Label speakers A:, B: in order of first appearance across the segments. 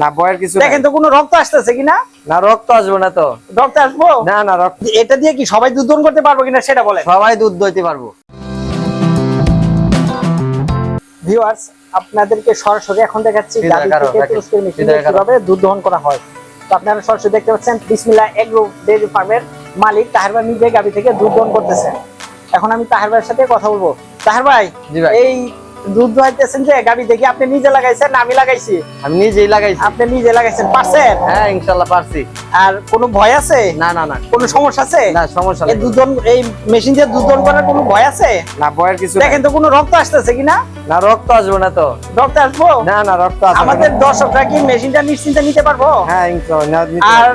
A: না বয়ের কিছু
B: দেখেন তো কোনো রক্ত আসতেছে কিনা?
A: না রক্ত আসবে না তো।
B: রক্ত আসব?
A: না না রক্ত
B: এটা দিয়ে কি সবাই দুধ দহন করতে পারব কিনা সেটা বলেন।
A: সবাই দুধ দইতে পারব।
B: ভিউয়ার্স আপনাদেরকে সরাসরি এখন দেখাচ্ছি
A: হৃদয়
B: থেকে তুরস্কের মেশিন কীভাবে দুধ দহন করা হয়। তো আপনারা সরাসরি দেখতে পাচ্ছেন বিসমিল্লা এগ্রো ডেয়ারি ফার্মের মালিক তাহের ভাই নিজে গাভী থেকে দুধ দহন করতেছেন এখন আমি তাহের ভাইয়ের সাথে কথা বলব। তাহের ভাই। এই দুধ দোয়াইতেছেন যে গাভী থেকে আপনি নিজে লাগাইছেন আমি লাগাইছি?
A: আমি নিজেই লাগাইছি।
B: আপনি নিজে লাগাইছেন পারছেন?
A: হ্যাঁ ইনশাল্লাহ পারছি।
B: আর কোনো ভয় আছে?
A: না না না।
B: কোনো সমস্যা আছে?
A: না সমস্যা
B: এই
A: নেই।
B: দুধ এই মেশিন দিয়ে দুধ করার কোনো ভয় আছে?
A: না বয়ের কিছু
B: দেখেন তো কোনো রক্ত আসতেছে কিনা?
A: না রক্ত আসবে না তো।
B: রক্ত আসব?
A: না না রক্ত আসবে
B: আমাদের। দর্শকরা কি মেশিনটা নিশ্চিন্তে নিতে পারব?
A: হ্যাঁ ইনশাল্লাহ
B: আর।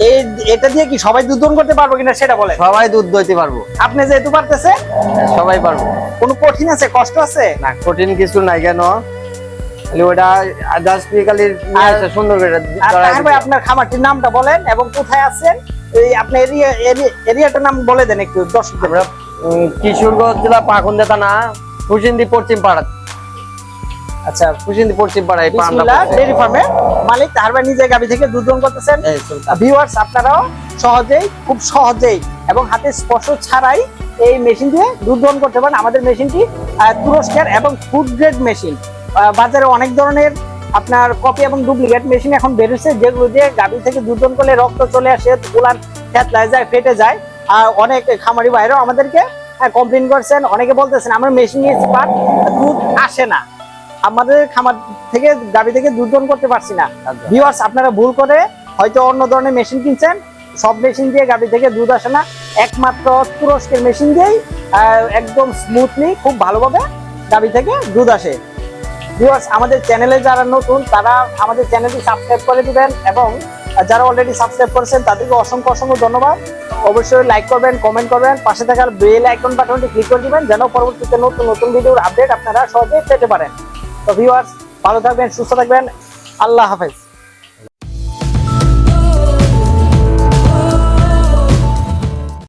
B: এই এটা দিয়ে কি সবাই দুধ দহন করতে পারব কিনা সেটা বলেন।
A: সবাই দুধ দইতে পারব।
B: আপনি যেহেতু পারতেছেন
A: হ্যাঁ, সবাই পারব।
B: কোনো কঠিন আছে? কষ্ট আছে?
A: না কঠিন কিছু নাই কেন? ওটা জাস্ট খালি নিয়ে
B: আর-
A: আসে সুন্দর করে
B: আর
A: চড়াই
B: তাহের ভাই
A: দিতে।
B: আপনার খামারটির নামটা বলেন এবং কোথায় আছেন? এই আপনার এরিয়া এরিয়াটার নাম বলে দেন একটু দর্শকদের।
A: আমরা কিশোরগঞ্জ জেলা পাকুন্দা থানা কুশিন্দি পশ্চিম পাড়া।
B: আচ্ছা
A: কুশিন্দি পশ্চিম পাড়া এই পান্ডা
B: বিসমিল্লাহ ডেয়ারি মালিক তাহের নিজে গাভী থেকে দুধ দহন করতেছেন ভিউয়ার্স আপনারাও সহজেই খুব সহজেই এবং হাতে স্পর্শ ছাড়াই এই মেশিন দিয়ে দুধ দহন করতে পারেন। আমাদের মেশিনটি তুরস্কের এবং ফুড গ্রেড মেশিন বাজারে অনেক ধরনের আপনার কপি এবং ডুপ্লিকেট মেশিন এখন বেরোচ্ছে যেগুলো দিয়ে গাভী থেকে দুধ দহন করলে রক্ত চলে আসে গোলার ফেতলায় যায় ফেটে যায়। আর অনেক খামারি বাইরেও আমাদেরকে কমপ্লেন করছেন। অনেকে বলতেছেন আমরা মেশিন নিয়েছি বাট দুধ আসে না। আমাদের খামার থেকে গাভী থেকে দুধ দহন করতে পারছি না।
A: আচ্ছা।
B: ভিউয়ার্স আপনারা ভুল করে হয়তো অন্য ধরনের মেশিন কিনছেন। সব মেশিন দিয়ে গাভী থেকে দুধ আসে না। একমাত্র তুরস্কের মেশিন দিয়েই একদম স্মুথলি খুব ভালোভাবে গাভী থেকে দুধ আসে। ভিউয়ার্স আমাদের চ্যানেলে যারা নতুন তারা আমাদের চ্যানেলটি সাবস্ক্রাইব করে দিবেন এবং যারা অলরেডি সাবস্ক্রাইব করেছেন তাদেরকে অসংখ্য অসংখ্য ধন্যবাদ। অবশ্যই লাইক করবেন কমেন্ট করবেন পাশে থাকার বেল আইকন বাটনটি ক্লিক করে দিবেন যেন পরবর্তীতে নতুন নতুন ভিডিওর আপডেট আপনারা সহজে পেতে পারেন। তো ভিউয়ার্স ভালো থাকবেন সুস্থ থাকবেন। আল্লাহ হাফেজ।